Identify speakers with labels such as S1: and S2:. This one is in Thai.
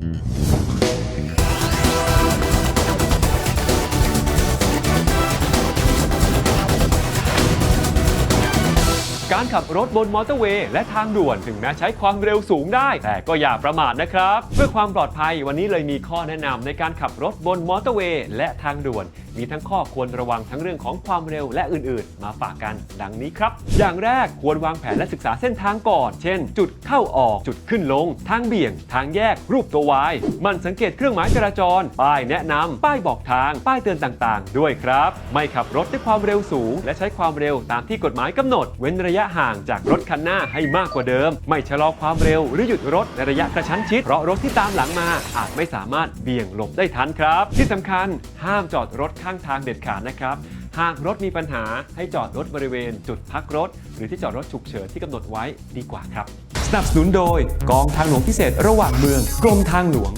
S1: การขับรถบนมอเตอร์เวย์และทางด่วนถึงแม้ใช้ความเร็วสูงได้ แต่ก็อย่าประมาทนะครับ เพื่อความปลอดภัยวันนี้เลยมีข้อแนะนำในการขับรถบนมอเตอร์เวย์และทางด่วนมีทั้งข้อควรระวังทั้งเรื่องของความเร็วและอื่นๆ มาฝากกันดังนี้ครับ อย่างแรกควรวางแผนและศึกษาเส้นทางก่อน เช่น จุดเข้าออก จุดขึ้นลง ทางเบี่ยง ทางแยก รูปตัววายมันสังเกตเครื่องหมายจราจร ป้ายแนะนำป้ายบอกทาง ป้ายเตือนต่างๆ ด้วยครับ ไม่ขับรถด้วยความเร็วสูง และใช้ความเร็วตามที่กฎหมายกำหนด เว้นระยะห่างจากรถคันหน้าให้มากกว่าเดิม ไม่ชะลอความเร็วหรือหยุดรถในระยะกระชั้นชิด เพราะรถที่ตามหลังมาอาจไม่สามารถเบี่ยงหลบได้ทันครับ ที่สำคัญห้ามจอดรถข้างทางเด็ดขาดนะครับ หากรถมีปัญหาให้จอดรถบริเวณ จุดพักรถ หรือที่จอดรถฉุกเฉินที่กำหนดไว้ดีกว่าครับ สนับสนุนโดยกองทางหลวงพิเศษระหว่างเมืองกรมทางหลวง